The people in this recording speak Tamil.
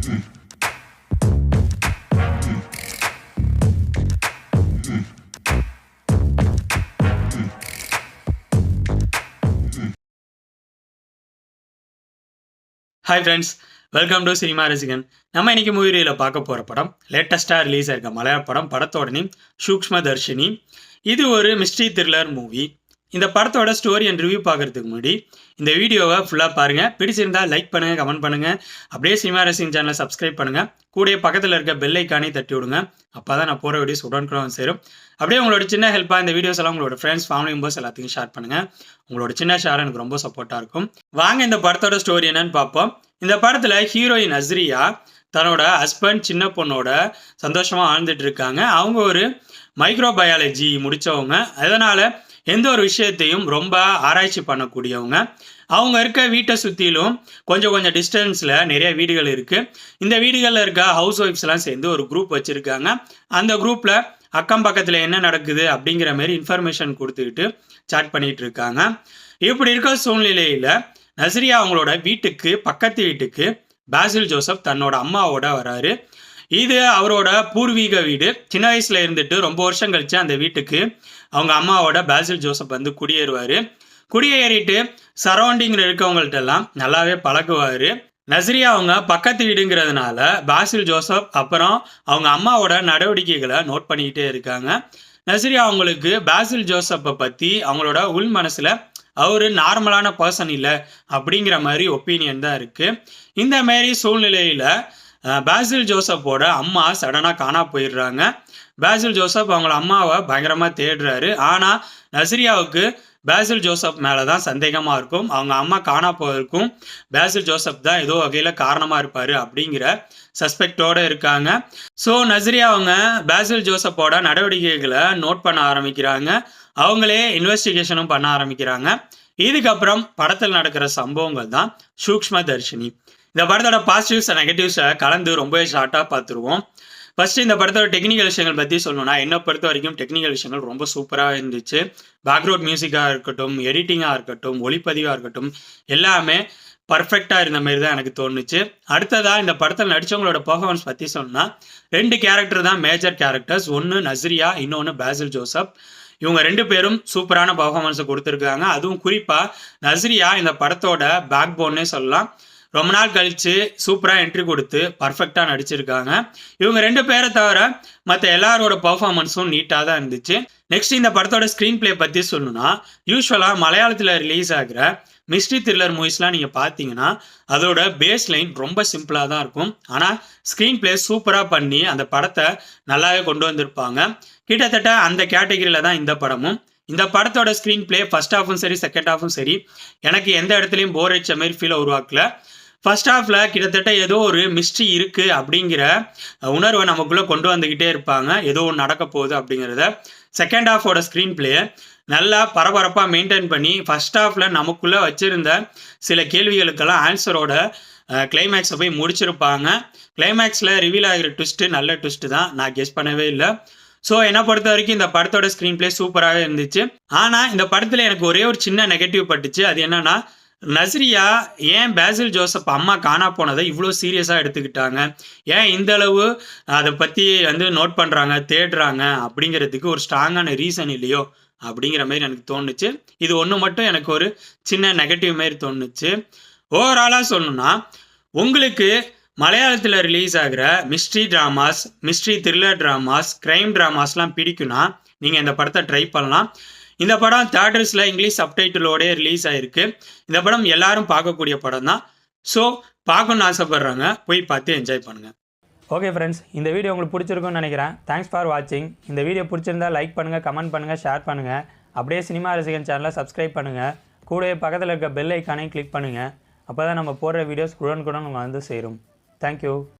Hi friends welcome to cinema Rasigan நம்ம இன்னைக்கு மூவியில் பார்க்க போகிற படம் லேட்டஸ்ட்டாக ரிலீஸ் ஆயிருக்க மலையாள படம் படத்தோட நேம் சூக்ஷ்ம தர்ஷினி இது ஒரு மிஸ்ட்ரி த்ரில்லர் மூவி இந்த படத்தோட ஸ்டோரி அண்ட் ரிவ்யூ பார்க்கறதுக்கு முன்னாடி இந்த வீடியோவை ஃபுல்லாக பாருங்கள் பிடிச்சிருந்தா லைக் பண்ணுங்கள் கமெண்ட் பண்ணுங்கள் அப்படியே சினிமா ரசிங் சேனலை சப்ஸ்கிரைப் பண்ணுங்கள் கூடயே பக்கத்தில் இருக்க பெல் ஐக்கானே தட்டி விடுங்க. அப்போ தான் நான் போகிற வீடியோஸ் உடனுக்குடன் சேரும். அப்படியே உங்களோட சின்ன ஹெல்ப்பாக இந்த வீடியோஸ் எல்லாம் உங்களோட ஃப்ரெண்ட்ஸ் ஃபேமிலி மெம்பர்ஸ் எல்லாத்தையும் ஷேர் பண்ணுங்கள் உங்களோட சின்ன ஷேர் எனக்கு ரொம்ப சப்போர்ட்டாக இருக்கும். வாங்க இந்த படத்தோட ஸ்டோரி என்னன்னு பார்ப்போம். இந்த படத்தில் ஹீரோயின் அஸ்ரியா தன்னோட ஹஸ்பண்ட் சின்ன பொண்ணோட சந்தோஷமாக வாழ்ந்துட்டு இருக்காங்க. அவங்க ஒரு மைக்ரோ பயாலஜி முடித்தவங்க அதனால் எந்த ஒரு விஷயத்தையும் ரொம்ப ஆராய்ச்சி பண்ணக்கூடியவங்க. அவங்க இருக்க வீட்டை சுற்றிலும் கொஞ்சம் கொஞ்சம் டிஸ்டன்ஸில் நிறைய வீடுகள் இருக்குது இந்த வீடுகளில் இருக்க ஹவுஸ் ஒய்ஃப்ஸ்லாம் சேர்ந்து ஒரு குரூப் வச்சுருக்காங்க. அந்த குரூப்பில் அக்கம் பக்கத்தில் என்ன நடக்குது அப்படிங்கிற மாதிரி இன்ஃபர்மேஷன் கொடுத்துக்கிட்டு சாட் பண்ணிகிட்டு இருக்காங்க. இப்படி இருக்க சூழ்நிலையில் நஸ்ரியா அவங்களோட வீட்டுக்கு பக்கத்து வீட்டுக்கு பாசில் ஜோசப் தன்னோட அம்மாவோட வராரு. இது அவரோட பூர்வீக வீடு. சின்ன வயசுல இருந்துட்டு ரொம்ப வருஷம் கழிச்சு அந்த வீட்டுக்கு அவங்க அம்மாவோட பேசில் ஜோசப் வந்து குடியேறுவார். குடியேறிட்டு சரௌண்டிங்கில் இருக்கவங்கள்ட்ட எல்லாம் நல்லாவே பழகுவார். நஸ்ரியா அவங்க பக்கத்து வீடுங்கிறதுனால பாசில் ஜோசப் அப்புறம் அவங்க அம்மாவோட நடவடிக்கைகளை நோட் பண்ணிக்கிட்டே இருக்காங்க. நஸ்ரியா அவங்களுக்கு பாசில் ஜோசப்பை பற்றி அவங்களோட உள் மனசில் அவர் நார்மலான பர்சன் இல்லை அப்படிங்கிற மாதிரி ஒப்பீனியன் தான் இருக்குது இந்த மாரி சூழ்நிலையில் பேசில் ஜோசப்போட அம்மா சடனாக காணா போயிடுறாங்க. பேசில் ஜோசப் அவங்கள அம்மாவை பயங்கரமாக தேடுறாரு. ஆனால் நஸ்ரியாவுக்கு பேசில் ஜோசப் மேலே தான் சந்தேகமாக இருக்கும். அவங்க அம்மா காணா போவதற்கும் பேசில் ஜோசப் தான் ஏதோ வகையில் காரணமாக இருப்பார் அப்படிங்கிற சஸ்பெக்டோடு இருக்காங்க. ஸோ நஸ்ரியா அவங்க பேசில் ஜோசப்போட நடவடிக்கைகளை நோட் பண்ண ஆரம்பிக்கிறாங்க. அவங்களே இன்வெஸ்டிகேஷனும் பண்ண ஆரம்பிக்கிறாங்க. இதுக்கப்புறம் படத்தில் நடக்கிற சம்பவங்கள் தான் சூக்ஷ்ம தர்ஷினி இந்த படத்தோட பாசிட்டிவ்ஸ் நெகட்டிவ்ஸை கலந்து ரொம்பவே ஷார்ட்டாக பார்த்துருவோம் ஃபஸ்ட்டு இந்த படத்தோட டெக்னிக்கல் விஷயங்கள் பற்றி சொல்லணும்னா என்னை பொறுத்த வரைக்கும் டெக்னிக்கல் விஷயங்கள் ரொம்ப சூப்பராக இருந்துச்சு. பேக்ரவுண்ட் மியூசிக்காக இருக்கட்டும் எடிட்டிங்காக இருக்கட்டும் ஒளிப்பதிவாக இருக்கட்டும் எல்லாமே பர்ஃபெக்டாக இருந்த மாதிரி தான் எனக்கு தோணுச்சு. அடுத்ததாக இந்த படத்தில் நடித்தவங்களோட பர்ஃபார்மன்ஸ் பற்றி சொன்னால் ரெண்டு கேரக்டர் தான் மேஜர் கேரக்டர்ஸ் ஒன்று நஸ்ரியா இன்னொன்று பேசில் ஜோசப் இவங்க ரெண்டு பேரும் சூப்பரான பர்ஃபார்மன்ஸை கொடுத்துருக்காங்க. அதுவும் குறிப்பாக நஸ்ரியா இந்த படத்தோட பேக் போன்னே சொல்லலாம். ரொம்ப நாள் கழித்து சூப்பராக என்ட்ரி கொடுத்து பர்ஃபெக்டாக நடிச்சிருக்காங்க. இவங்க ரெண்டு பேரை தவிர மற்ற எல்லாரோட பர்ஃபார்மன்ஸும் நீட்டாக தான் இருந்துச்சு. நெக்ஸ்ட் இந்த படத்தோட ஸ்க்ரீன் பிளே பற்றி சொல்லணும்னா யூஸ்வலாக மலையாளத்தில் ரிலீஸ் ஆகிற மிஸ்ட்ரி த்ரில்லர் மூவிஸ்லாம் நீங்கள் பார்த்தீங்கன்னா அதோட பேஸ் லைன் ரொம்ப சிம்பிளாக தான் இருக்கும். ஆனால் ஸ்க்ரீன் பிளே சூப்பராக பண்ணி அந்த படத்தை நல்லாவே கொண்டு வந்திருப்பாங்க. கிட்டத்தட்ட அந்த கேட்டகரியில் தான் இந்த படமும். இந்த படத்தோட ஸ்க்ரீன் பிளே ஃபர்ஸ்ட் ஹாஃபும் சரி செகண்ட் ஹாஃபும் சரி எனக்கு எந்த இடத்துலையும் போர் அடிச்ச மாதிரி ஃபீல் உருவாக்கல. ஃபர்ஸ்ட் ஹாஃபில் கிட்டத்தட்ட ஏதோ ஒரு மிஸ்ட்ரி இருக்குது அப்படிங்கிற உணர்வை நமக்குள்ளே கொண்டு வந்துக்கிட்டே இருப்பாங்க. ஏதோ ஒன்று நடக்க போகுது அப்படிங்கிறத. செகண்ட் ஹாஃபோட ஸ்க்ரீன் பிளே நல்லா பரபரப்பாக மெயின்டைன் பண்ணி ஃபர்ஸ்ட் ஹாஃபில் நமக்குள்ளே வச்சுருந்த சில கேள்விகளுக்கெல்லாம் ஆன்சரோட கிளைமேக்ஸை போய் முடிச்சிருப்பாங்க. கிளைமேக்ஸில் ரிவீல் ஆகிற ட்விஸ்ட்டு நல்ல ட்விஸ்ட்டு தான். நான் கெஸ் பண்ணவே இல்லை. ஸோ என்னை பொறுத்த வரைக்கும் இந்த படத்தோட ஸ்க்ரீன் பிளே சூப்பராகவே இருந்துச்சு. ஆனால் இந்த படத்தில் எனக்கு ஒரே ஒரு சின்ன நெகட்டிவ் பட்டுச்சு. அது என்னன்னா நஸ்ரியா ஏன் பேசில் ஜோசப் அம்மா காணா போனதை இவ்வளோ சீரியஸாக எடுத்துக்கிட்டாங்க? ஏன் இந்த அளவு அதை பற்றி வந்து நோட் பண்ணுறாங்க தேடுறாங்க? அப்படிங்கிறதுக்கு ஒரு ஸ்ட்ராங்கான ரீசன் இல்லையோ? அப்படிங்கிற மாதிரி எனக்கு தோணுச்சு. இது ஒன்று மட்டும் எனக்கு ஒரு சின்ன நெகட்டிவ் மாதிரி தோணுச்சு. ஓவராலாக சொல்லணும்னா உங்களுக்கு மலையாளத்தில் ரிலீஸ் ஆகிற mystery dramas mystery thriller dramas crime ட்ராமாஸ்லாம் பிடிக்குன்னா நீங்கள் இந்த படத்தை ட்ரை பண்ணலாம். இந்த படம் தேட்டர்ஸில் இங்கிலீஷ் சப்டைட்டிலோடே ரிலீஸ் ஆகிருக்கு இந்த படம் எல்லாரும் பார்க்கக்கூடிய படம் தான் ஸோ பார்க்கணுன்னு ஆசைப்பட்றாங்க. போய் பார்த்து என்ஜாய் பண்ணுங்கள் ஓகே ஃப்ரெண்ட்ஸ் இந்த வீடியோ உங்களுக்கு பிடிச்சிருக்கும்னு நினைக்கிறேன். தேங்க்ஸ் ஃபார் வாட்சிங் இந்த வீடியோ பிடிச்சிருந்தா லைக் பண்ணுங்கள் கமெண்ட் பண்ணுங்கள் ஷேர் பண்ணுங்கள் அப்படியே சினிமா ரசிகன் சேனலை சப்ஸ்கிரைப் பண்ணுங்கள் கூடவே பக்கத்தில் இருக்க பெல் ஐக்கானையும் கிளிக் பண்ணுங்கள் அப்போ தான் நம்ம போடுற வீடியோஸ் உடனுக்குடன் உங்களை வந்து சேரும். தேங்க்யூ